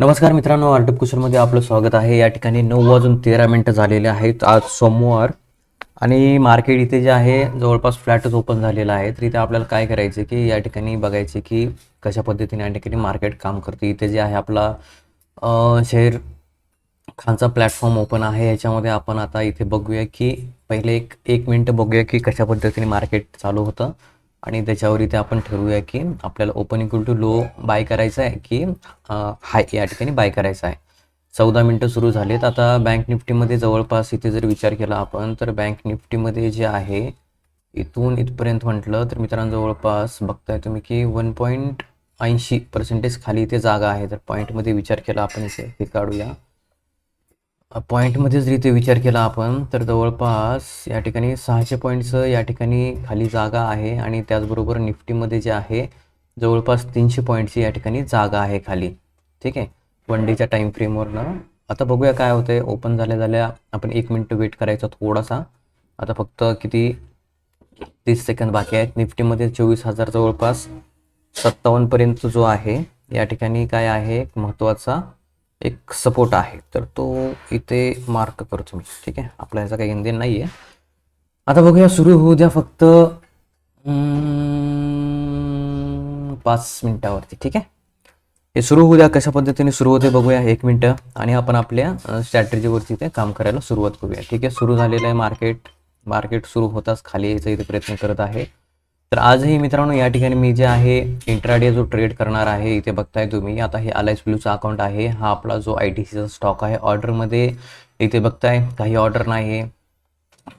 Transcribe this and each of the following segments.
नमस्कार मित्रांनो आर्टअप कुशलमध्ये आपलं स्वागत आहे. या ठिकाणी नऊ वाजून तेरा मिनटं झालेले आहेत आज सोमवार. आणि मार्केट इथे जे आहे जवळपास फ्लॅटच ओपन झालेला आहे. तर इथे आपल्याला काय करायचं की या ठिकाणी बघायचे की कशा पद्धतीने या ठिकाणी मार्केट काम करते. इथे जे आहे आपला शेअर खानचा प्लॅटफॉर्म ओपन आहे. याच्यामध्ये आपण आता इथे बघूया की पहिले एक एक मिनटं बघूया की कशा पद्धतीने मार्केट चालू होतं. आणि त्याच्यावर इथे आपण ठरवूया की आपल्याला open equal to low buy करायचं आहे की हाय या ठिकाणी बाय करायचं आहे. चौदा मिनटं सुरू झालेत. आता बँक निफ्टीमध्ये जवळपास इथे जर विचार केला आपण तर बँक निफ्टीमध्ये जे आहे इथून इथपर्यंत म्हटलं तर मित्रांनो जवळपास बघताय तुम्ही की वन पॉईंट ऐंशी पर्सेंटेज खाली इथे जागा आहे. तर पॉईंटमध्ये विचार केला आपण इथे हे काढूया. पॉईंटमध्ये जर विचार केला आपण तर जवळपास या ठिकाणी सहाशे पॉईंटचं या ठिकाणी खाली जागा आहे आणि त्याचबरोबर निफ्टीमध्ये जे आहे जवळपास तीनशे पॉईंटची या ठिकाणी जागा आहे खाली. ठीक आहे? वन डेच्या टाईम फ्रेमवरनं आता बघूया काय होतंय. ओपन झाल्या झाल्या आपण एक मिनटं वेट करायचा थोडासा. आता फक्त किती? तीस सेकंद बाकी आहेत. निफ्टीमध्ये चोवीस हजार जवळपास सत्तावन्नपर्यंत जो आहे या ठिकाणी काय आहे? एक महत्त्वाचा एक सपोर्ट आहे. तर तो इथे मार्क करतो मी. ठीक आहे? आपला याचा काही घेणदेण नाही आहे आता बघूया सुरू होऊ द्या फक्त पाच मिनिटावरती. ठीक आहे? हे सुरू होऊ द्या. कशा पद्धतीने सुरू होते बघूया. एक मिनटं. आणि आपण आपल्या स्ट्रॅटेजीवरती ते काम करायला सुरुवात करूया. ठीक आहे? सुरू झालेलं आहे मार्केट मार्केट सुरू होताच खाली यायचा इथे प्रयत्न करत आहे. तर आजही मित्रांनो या ठिकाणी मी जे आहे इंट्राडे जो ट्रेड करणार आहे इथे बघताय तुम्ही आता हे अलायस ब्लूचा अकाउंट आहे. हा आपला जो आय टी सीचा स्टॉक आहे ऑर्डरमध्ये इथे बघताय काही ऑर्डर नाही आहे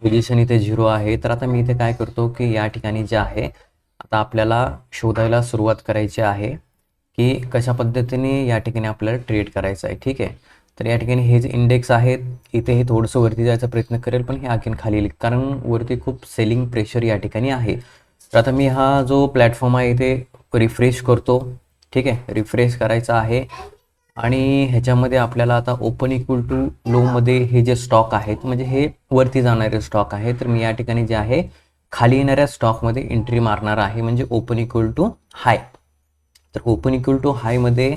पोझिशन इथे झिरो आहे. तर आता मी इथे काय करतो की या ठिकाणी जे आहे आता आपल्याला शोधायला सुरुवात करायची आहे की कशा पद्धतीने या ठिकाणी आपल्याला ट्रेड करायचं आहे ठीक आहे? तर या ठिकाणी हे जे इंडेक्स आहेत इथे हे थोडंसं वरती जायचा प्रयत्न करेल पण हे आणखीन खाली येईल. कारण वरती खूप सेलिंग प्रेशर या ठिकाणी आहे. तर आता मी हा जो प्लॅटफॉर्म आहे इथे रिफ्रेश करतो. ठीक आहे? रिफ्रेश करायचा आहे. आणि ह्याच्यामध्ये आपल्याला आता ओपन इक्वल टू लोमध्ये हे जे स्टॉक आहेत म्हणजे हे वरती जाणारे स्टॉक आहे तर मी या ठिकाणी जे आहे खाली येणाऱ्या स्टॉकमध्ये एंट्री मारणार आहे म्हणजे ओपन इक्वल टू हाय तर ओपन इक्वल टू हायमध्ये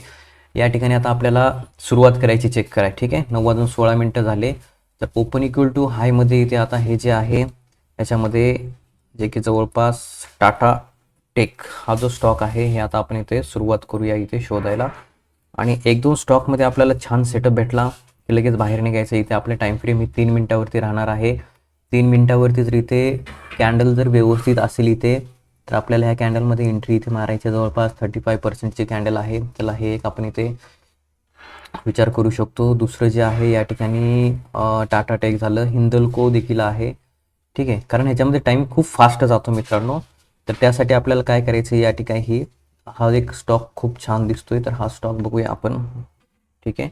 या ठिकाणी आता आपल्याला सुरुवात करायची चेक करा ठीक आहे? नऊ वाजून सोळा मिनटं झाले. तर ओपन इक्वल टू हायमध्ये इथे आता हे जे आहे त्याच्यामध्ये जे की जवळपास टाटा टेक हा जो स्टॉक आहे हे आता आपण इथे सुरुवात करूया इथे शोधायला. आणि एक दोन स्टॉकमध्ये आपल्याला छान सेटअप भेटला की लगेच बाहेर निघायचं. इथे आपले टाईम फ्रेम ही तीन मिनटावरती राहणार आहे. तीन मिनटावरती जर इथे कॅन्डल जर व्यवस्थित असेल इथे तर आपल्याला ह्या कॅन्डलमध्ये एंट्री इथे मारायची जवळपास थर्टी फाय पर्सेंटची कॅन्डल आहे. त्याला हे एक आपण इथे विचार करू शकतो. दुसरं जे आहे या ठिकाणी टाटा टेक झालं. हिंदल्को देखील आहे. ठीक आहे? कारण ह्याच्यामध्ये टाईम खूप फास्ट जातो मित्रांनो. तर त्यासाठी आपल्याला काय करायचं या ठिकाणी ही हा एक स्टॉक खूप छान दिसतोय. तर हा स्टॉक बघूया आपण. ठीक आहे?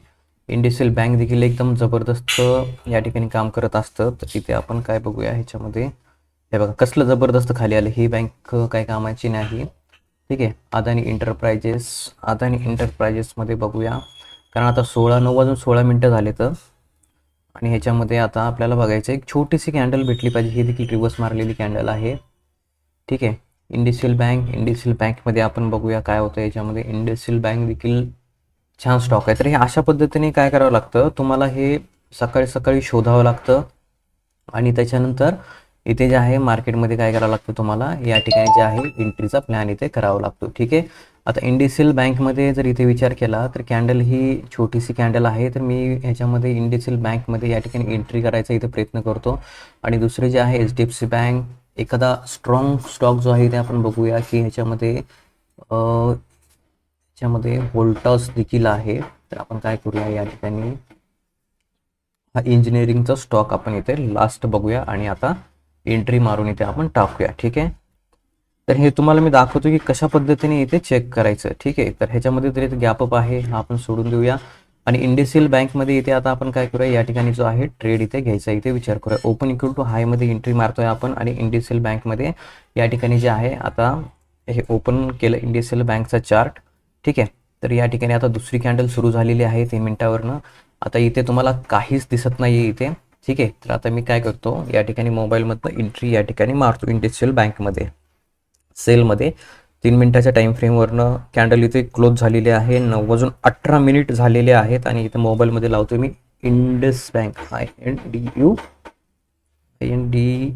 इंडस्ट्रियल बँक देखील एकदम जबरदस्त या ठिकाणी काम करत असतं. तर इथे आपण काय बघूया ह्याच्यामध्ये? हे बघा कसलं जबरदस्त खाली आलं. ही बँक काय कामाची नाही. ठीक आहे? अदानी इंटरप्राइजेस अदानी इंटरप्रायजेसमध्ये बघूया. कारण आता सोळा नऊ वाजून सोळा मिनटं झाले तर आणि ह्याच्यामध्ये आता आपल्याला बघायचं एक छोटीशी कॅन्डल भेटली पाहिजे. ही देखील रिवर्स मारलेली कॅन्डल आहे. ठीक आहे. इंडस्ट्रियल बँक इंडस्ट्रियल बँकमध्ये आपण बघूया काय होतं याच्यामध्ये. इंडस्ट्रियल बँक देखील छान स्टॉक आहे. तर हे अशा पद्धतीने काय करावं लागतं? तुम्हाला हे सकाळी सकाळी शोधावं लागतं. आणि त्याच्यानंतर इथे जे आहे मार्केटमध्ये काय करावं लागतं तुम्हाला? या ठिकाणी जे आहे एंट्रीचा प्लॅन इथे करावा लागतो. ठीक आहे? आता इंडिसेल बँकमध्ये जर इथे विचार केला तर कॅन्डल ही छोटीशी कॅन्डल आहे. तर मी ह्याच्यामध्ये इंडिसेल बँकमध्ये या ठिकाणी एंट्री करायचा इथे प्रयत्न करतो. आणि दुसरे जे आहे H D F C bank एखादा स्ट्रॉंग स्टॉक जो आहे ते आपण बघूया की ह्याच्यामध्ये ह्याच्यामध्ये व्होल्टास देखील आहे. तर आपण काय करूया या ठिकाणी? हा इंजिनिअरिंगचा स्टॉक आपण इथे लास्ट बघूया आणि आता एंट्री मारून इथे आपण टाकूया. ठीक आहे? तर हे तुम्हाला मी दाखवतो की कशा पद्धतीने इथे चेक करायचं. ठीक आहे? तर ह्याच्यामध्ये तरी इथे गॅपअप आहे. हा आपण सोडून देऊया. आणि इंडस्ट्रियल बँकमध्ये इथे आता आपण काय करूया या ठिकाणी जो आहे ट्रेड इथे घ्यायचा इथे विचार करूया. ओपन इक्वल टू हायमध्ये एंट्री मारतोय आपण आणि इंडस्ट्रियल बँकमध्ये या ठिकाणी जे आहे आता हे ओपन केलं इंडस्ट्रियल बँकचा चार्ट ठीक आहे? तर या ठिकाणी आता दुसरी कॅन्डल सुरू झालेली आहे तीन मिनिटावरनं. आता इथे तुम्हाला काहीच दिसत नाही आहे इथे. ठीक आहे? तर आता मी काय करतो या ठिकाणी मोबाईलमधनं एंट्री या ठिकाणी मारतो इंडस्ट्रियल बँकमध्ये. सेलमध्ये. तीन मिनिटाच्या टाईम फ्रेमवरनं कॅन्डल इथे क्लोज झालेली आहे. नऊ वाजून अठरा मिनिट झालेले आहेत आणि इथे मोबाईलमध्ये लावतो मी Indus bank. I N D U I N D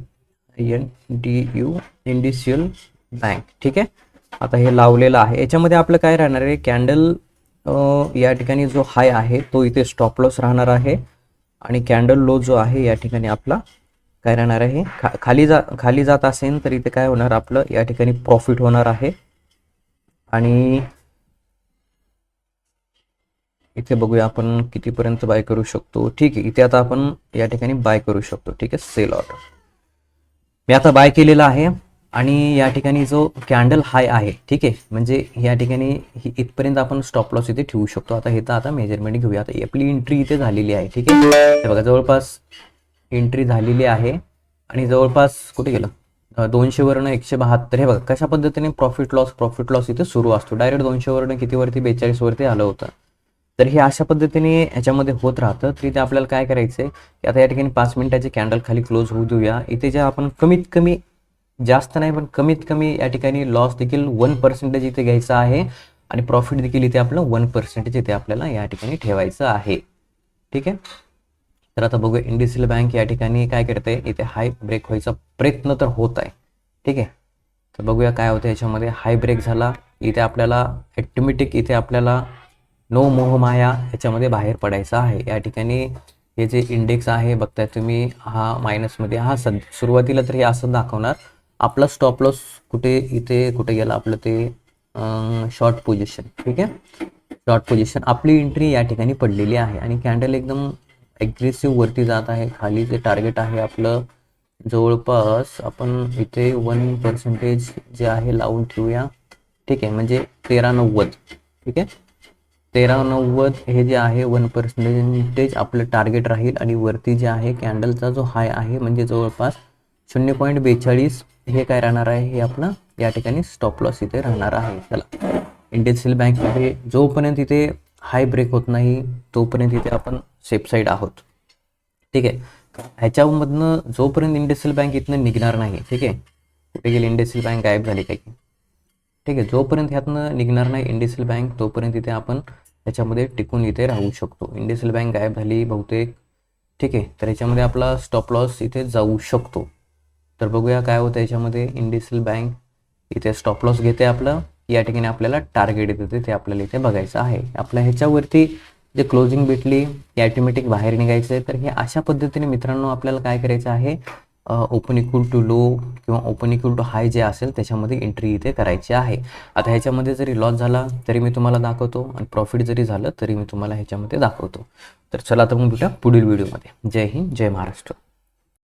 I N D U इंडिशियल bank ठीक आहे? आता हे लावलेलं आहे. याच्यामध्ये आपलं काय राहणार आहे? कॅन्डल या ठिकाणी जो हाय आहे तो इथे स्टॉप लॉस राहणार आहे. आणि कॅन्डल लो जो आहे या ठिकाणी आपला काय राहणार आहे? खा खाली जा खाली जात असेल तर इथे काय होणार? आपलं या ठिकाणी प्रॉफिट होणार आहे. आणि इथे बघूया आपण कितीपर्यंत बाय करू शकतो. ठीक आहे इथे आता आपण या ठिकाणी बाय करू शकतो. ठीक आहे सेल ऑर्डर मी आता बाय केलेला आहे आणि या ठिकाणी जो कॅन्डल हाय आहे ठीक आहे म्हणजे या ठिकाणी इथपर्यंत आपण स्टॉप लॉस इथे ठेवू शकतो. आता हे तर आता मेजरमेंट घेऊया. आता आपली एंट्री इथे झालेली आहे ठीक आहे. बघा जवळपास एंट्री झालेली आहे. आणि जवळपास कुठे गेलं? दोनशेवरनं एकशे बहात्तर. हे बघा कशा पद्धतीने प्रॉफिट लॉस प्रॉफिट लॉस इथे सुरू असतो. डायरेक्ट दोनशेवरनं कितीवरती बेचाळीसवरती आलं होतं. तर हे अशा पद्धतीने याच्यामध्ये होत राहतं. तर इथे आपल्याला काय करायचं आहे की आता या ठिकाणी पाच मिनिटाचे कॅन्डल खाली क्लोज होऊ देऊया. इथे जे आपण कमीत कमी जास्त नाही पण कमीत कमी या ठिकाणी लॉस देखील वन पर्सेंटेज इथे घ्यायचं आहे. आणि प्रॉफिट देखील इथे आपलं वन पर्सेंटेज इथे आपल्याला या ठिकाणी ठेवायचं आहे. ठीक आहे? तर आता बघूया इंडिसिल बँक या ठिकाणी काय करते इथे हाय ब्रेक व्हायचा प्रयत्न तर होत आहे ठीक आहे? तर बघूया काय होतं याच्यामध्ये. हाय ब्रेक झाला इथे आपल्याला ॲटोमॅटिक इथे आपल्याला नो मोहमाया याच्यामध्ये बाहेर पडायचा आहे. या ठिकाणी हे जे इंडेक्स आहे बघताय तुम्ही हा मायनसमध्ये हा सद सुरुवातीला तर हे असं दाखवणार. आपला स्टॉप लॉस कुठे इथे कुठे गेला आपलं ते शॉर्ट पोझिशन ठीक आहे? शॉर्ट पोझिशन आपली एंट्री या ठिकाणी पडलेली आहे आणि कॅन्डल एकदम ॲग्रेसिव्ह वरती जात आहे. खाली जे टार्गेट आहे आपलं जवळपास आपण इथे वन पर्सेंटेज जे आहे लावून ठेवूया. ठीक आहे म्हणजे तेरा नव्वद ठीक आहे? तेरा नव्वद हे जे आहे वन पर्सेंटेज आपलं टार्गेट राहील आणि वरती जे आहे कॅन्डलचा जो हाय आहे म्हणजे जवळपास शून्य पॉईंट बेचाळीस हे काय राहणार आहे? हे आपलं या ठिकाणी स्टॉप लॉस इथे राहणार आहे. चला. इंडियन बँकमध्ये जोपर्यंत इथे हाय ब्रेक होत नाही तोपर्यंत इथे आपण सेफ साईड आहोत. ठीक आहे? ह्याच्यामधनं जोपर्यंत इंडस्ट्रियल बँक इथनं निघणार नाही ठीक आहे? कुठे गेली? इंडस्ट्रियल बँक गायब झाली काही ठीक आहे? जोपर्यंत ह्यातनं निघणार नाही इंडस्ट्रियल बँक तोपर्यंत इथे आपण त्याच्यामध्ये टिकून इथे राहू शकतो. इंडस्ट्रियल बँक गायब झाली बहुतेक ठीक आहे? तर याच्यामध्ये आपला स्टॉप लॉस इथे जाऊ शकतो. तर बघूया काय होतं याच्यामध्ये इंडस्ट्रियल बँक इथे स्टॉप लॉस घेते आपलं. या ठिकाणी आपल्याला टार्गेट येत येते ते आपल्याला इथे बघायचं आहे. आपल्या ह्याच्यावरती जे क्लोजिंग भेटली ते ॲटोमॅटिक बाहेर निघायचं आहे. तर हे अशा पद्धतीने मित्रांनो आपल्याला काय करायचं आहे? ओपन इक्वल टू लो किंवा ओपन इक्वल टू हाय जे असेल त्याच्यामध्ये एंट्री इथे करायची आहे. आता ह्याच्यामध्ये जरी लॉस झाला तरी मी तुम्हाला दाखवतो. आणि प्रॉफिट जरी झालं तरी मी तुम्हाला ह्याच्यामध्ये दाखवतो. तर चला आता मग भेटा पुढील व्हिडिओमध्ये जय हिंद जय महाराष्ट्र.